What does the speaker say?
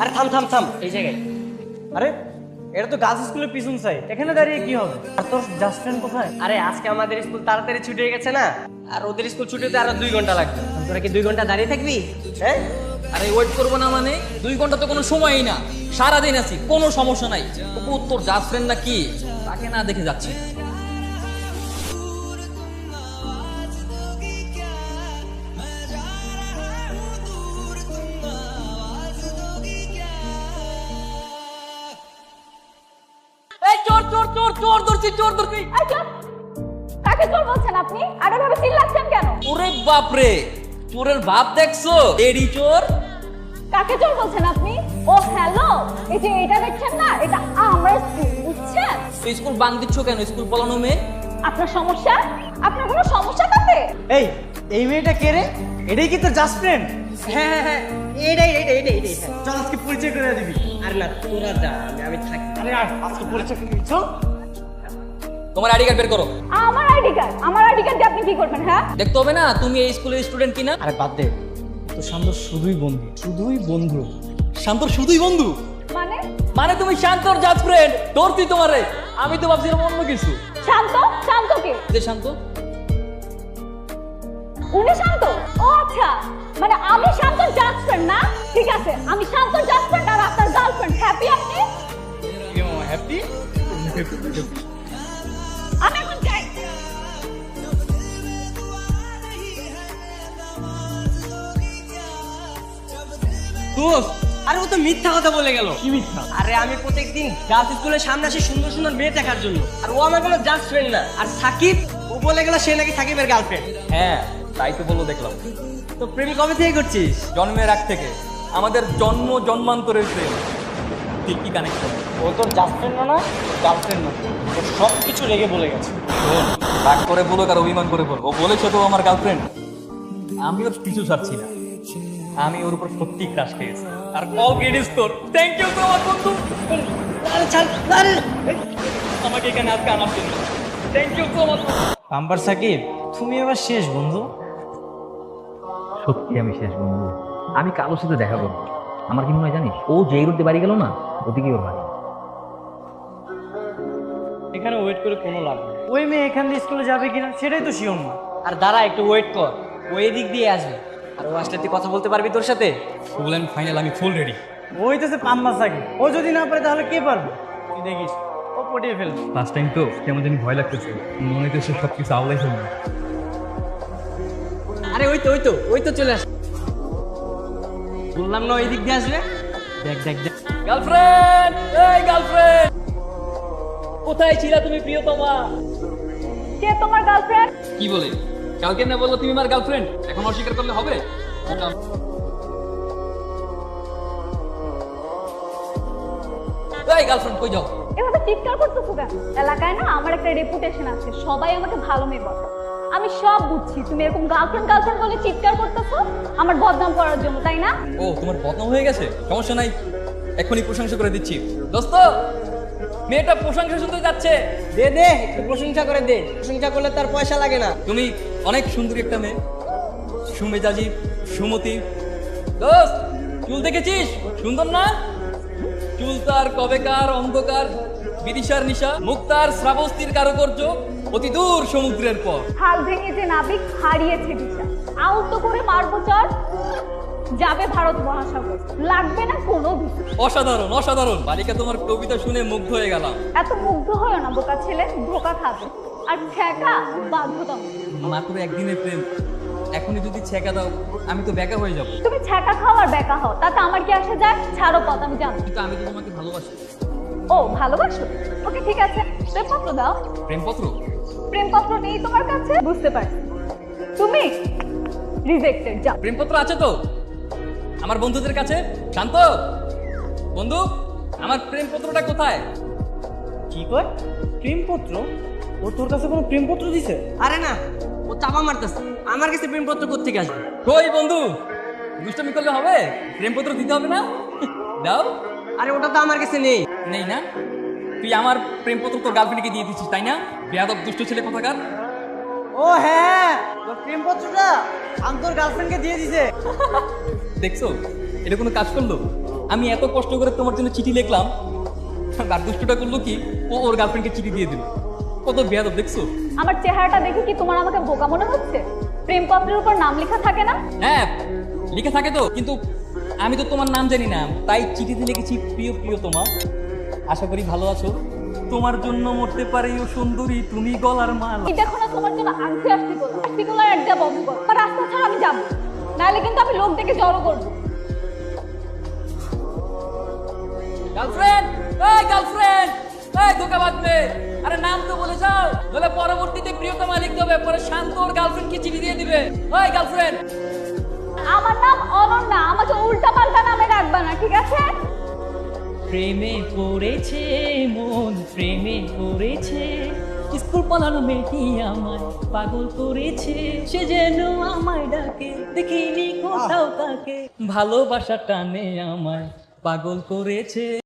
আরে থাম থাম থাম। এই জায়গায়। আরে এটা তো গার্লস স্কুলের পিছন সাইড এখানে দাঁড়িয়ে কি হবে? আর তোর কোথায়? আরে আজকে আমাদের স্কুল তাড়াতাড়ি ছুটি হয়ে গেছে না? আর ওদের স্কুল ছুটি হতে আরও দুই ঘণ্টা লাগবে। তোরা কি দুই ঘণ্টা দাঁড়িয়ে থাকবি? হ্যাঁ? আরে ওয়েট করব না মানে? দুই ঘণ্টা তো কোনো সময়ই না। সারাদিন আছি কোনো সমস্যা নাই। তোর জাস্ট ফ্রেন্ড না কি? তাকে না দেখে যাচ্ছি। চোর চোর চোর চোর ধরছি চোর ধরছি। এই! কাকে চোর বলছেন আপনি? আর এভাবে চিল্লাচ্ছেন কেন? ওরে বাপরে চোরের ভাব দেখছ? এডি চোর। কাকে চোর বলছেন আপনি? Oh hello! এই যে এটা দেখছেন না? এটা আমার স্কুল বুঝছেন? স্কুল বাং দিচ্ছ কেন? স্কুল পলানো মেয়ে? আপনার সমস্যা? আপনার কোনো সমস্যা তাতে? এই এই মেয়েটা কে রে? এটাই কি তোর জাস্ট ফ্রেন্ড হ্যাঁ হ্যাঁ হ্যাঁ। এটাই হ্যাঁ। চল আজকে পরিচয় করে দিবি। আর না তোরা যা আমি আমি থাকি। আরে আজকে পরিচয় করে দিবি তোমার আইডি কার্ড বের করো। আমার আইডি কার্ড? আমার আইডি কার্ড দিয়ে আপনি কি করবেন হ্যাঁ? দেখতে হবে না তুমি এই স্কুলের স্টুডেন্ট কিনা? আরে বাদ দে তো শান্ত শুধুই বন্ধু শুধুই বন্ধু। শান্তর শুধুই বন্ধু? মানে? মানে তুমি শান্তর জাজ ফ্রেন্ড ধরতি তোমারে। আমি তো ভাবছিলাম অন্য কিছু। শান্ত? শান্ত কে? যে শান্ত? উনি শান্ত? ও আচ্ছা। মানে আমি শান্ত জাস্ট না ঠিক আছে? আমি শান্ত জাস্ট আর আপনার গার্লফ্রেন্ড হ্যাপি আপনি? হ্যাপি আমি এখন যাই। দোস্ত আরে ও তো মিথ্যা কথা বলে গেল। কি মিথ্যা? আরে আমি প্রত্যেকদিন গার্লস স্কুলের সামনে আসি সুন্দর সুন্দর মেয়ে দেখার জন্য। আর ও আমার কোনো জাস্ট ফ্রেন্ড না। আর সাকিব ও বলে গেল সে নাকি সাকিবের গার্লফ্রেন্ড হ্যাঁ। তাই তো বলল দেখলাম। তো প্রেম কবে থেকে করছিস? জন্মের আগ থেকে। আমাদের জন্ম জন্মান্তরের প্রেম। কানেকশন ও তোর জাস্ট ফ্রেন্ড না? গার্লফ্রেন্ড না। ও সব কিছু রেগে বলে গেছে। রাগ করে বলো আর অভিমান করে বলো। ও বলেছে তো আমার গার্লফ্রেন্ড আমি ওর পিছু ছাড়ছি না। আমি ওর উপর সত্যি ক্রাশ খেয়েছি আর কল তোর। থ্যাংক ইউ তো আমার বন্ধু। আরে ছাড় আরে। আমাকে এখানে আজকে আনার জন্য। Thank you so much pamper Sakib তুমি এবার শেষ বন্ধু। সত্যি আমি শেষ বন্ধু। আমি কারোর সাথে দেখা করব। আমার কি মনে হয় জানিস? ও যেই রুটে বাড়ি গেল না ওদিকে ওর বাড়ি। এখানে ওয়েট করে কোনো লাভ নেই। ওই মেয়ে এখান দিয়ে স্কুলে যাবে কিনা সেটাই তো শিওর না। আর দাঁড়া একটু ওয়েট কর। ও এদিক দিয়ে আসবে। আর ও আসলে তুই কথা বলতে পারবি তোর সাথে? ফুল অ্যান্ড ফাইনাল আমি ফুল রেডি ওই তো সে পাম্পা সাকিব ও যদি না পারে তাহলে কে পারবে? তুই দেখিস। ও পটিয়ে ফেলবে। লাস্ট টাইম তো কেমন জানি ভয় লাগতেছে মনে হইতেছে সব কিছু আওলাই ফেলবে। আরে ওই তো ওই তো ওই তো চলে আস। বললাম না ওই দিক দিয়ে আসবে? দেখ দেখ দেখ। গার্লফ্রেন্ড এই গার্লফ্রেন্ড কোথায় ছিলা তুমি প্রিয়তমা? কে তোমার গার্লফ্রেন্ড কি বলে? কালকে না বলল তুমি আমার গার্লফ্রেন্ড এখন অস্বীকার করলে হবে? এই গার্লফ্রেন্ড কই যাও? এভাবে চিৎকার করতেছো কেন? এলাকায় না আমার একটা রেপুটেশন আছে। সবাই আমাকে ভালো মেয়ে বলে। আমি সব বুঝছি। তুমি এরকম গার্লফ্রেন্ড গার্লফ্রেন্ড বলে চিৎকার করতেছো আমার বদনাম করার জন্য তাই না? ও তোমার বদনাম হয়ে গেছে? সমস্যা নাই। এখনই প্রশংসা করে দিচ্ছি। দোস্ত মেয়েটা প্রশংসা শুনতে যাচ্ছে। দে দে একটু প্রশংসা করে দে। প্রশংসা করলে তার পয়সা লাগে না। তুমি অনেক সুন্দরী একটা মেয়ে। সুমেজাজি সুমতি। দোস্ত চুল দেখেছিস? সুন্দর না? চুল তার কবেকার অন্ধকার বিদিশার নিশা মুক্তার শ্রাবস্তির কারুকার্য। অতি দূর সমুদ্রের পর হাল ভেঙে যে নাবিক হারিয়েছে দিশা আউট করে মারবো চর। যাবে ভারত মহাসাগর। লাগবে না কোনো অসাধারণ অসাধারণ। বালিকা তোমার কবিতা শুনে মুগ্ধ হয়ে গেলাম। এত মুগ্ধ হয় না বোকা ছেলে। ধোকা খাবে। আর ঠেকা বাধ্যতামূলক। মাত্র একদিনের প্রেম। এখনই যদি ছেঁকা দাও আমি তো বেকা হয়ে যাব। তুমি ছ্যাঁকা খাও আর বেকা হও। তাতে আমার কি আসে যায়? ছাড়ো পথ আমি জানি। কিন্তু আমি তো তোমাকে ভালোবাসি? ও ভালোবাসো? ওকে ঠিক আছে। প্রেমপত্র দাও। প্রেমপত্র? প্রেমপত্র নেই তোমার কাছে? বুঝতে পারছি। তুমি রিজেক্টেড যাও। প্রেমপত্র আছে তো? আমার বন্ধুদের কাছে? শান্ত বন্ধু আমার প্রেমপত্রটা কোথায়? কি কয়? প্রেমপত্র? ও তোর কাছে কোনো প্রেমপত্র দিছে? আরে না ও চাপা মারতেছে। আমার কাছে প্রেমপত্র কোথেকে আসবে? কই বন্ধু? দুষ্টমি করলে হবে? প্রেমপত্র দিতে হবে না? দাও। আরে ওটা তো আমার কাছে নেই। নেই না? তুই আমার প্রেমপত্র তোর গার্লফ্রেন্ডকে দিয়ে দিচ্ছিস তাই না? বেয়াদব দুষ্ট ছেলে কোথাকার। ও হ্যাঁ তোর প্রেমপত্রটা আমি তোর গার্লফ্রেন্ডকে দিয়ে দিছে। দেখছ? এটা কোনো কাজ করল? আমি এত কষ্ট করে তোমার জন্য চিঠি লিখলাম আর দুষ্টটা করল কি? ও ওর গার্লফ্রেন্ডকে চিঠি দিয়ে দিল। কত বেয়াদব দেখছ? আমার চেহারাটা দেখে কি তোমার আমাকে বোকা মনে হচ্ছে? প্রেম পত্রের উপর নাম লেখা থাকে না? হ্যাঁ লিখে থাকে তো কিন্তু আমি তো তোমার নাম জানি না তাই চিঠিতে লিখেছি প্রিয় প্রিয় তোমা আশা করি ভালো আছো। তোমার জন্য মরতে পারে ও সুন্দরী তুমি গলার মালা। এটা এখন আর তোমার জন্য আনতে আসতে করো আসতে করো আর একটা বন্ধ করো আর রাস্তা ছাড়া আমি যাব। নাহলে কিন্তু আমি লোক দেখে জড়ো করব। গার্লফ্রেন্ড এই গার্লফ্রেন্ড এই ধোকাবাজ মেয়ে আরে নাম তো বলে যাও। বলে পরবর্তীতে প্রিয়তমা লিখতে হবে পরে শান্ত ওর গার্লফ্রেন্ডকে চিঠি দিয়ে দিবে। ওই গার্লফ্রেন্ড আমার নাম অনন্যা আমাকে উল্টা পাল্টা নামে রাখবা না ঠিক আছে? প্রেমে পড়েছে মন, প্রেমে পড়েছে। স্কুল পালানো মেয়েটি আমায় পাগল করেছে। সে যেন আমায় ডাকে, দেখিনি কোথাও তাকে। ভালোবাসা টানে আমায় পাগল করেছে।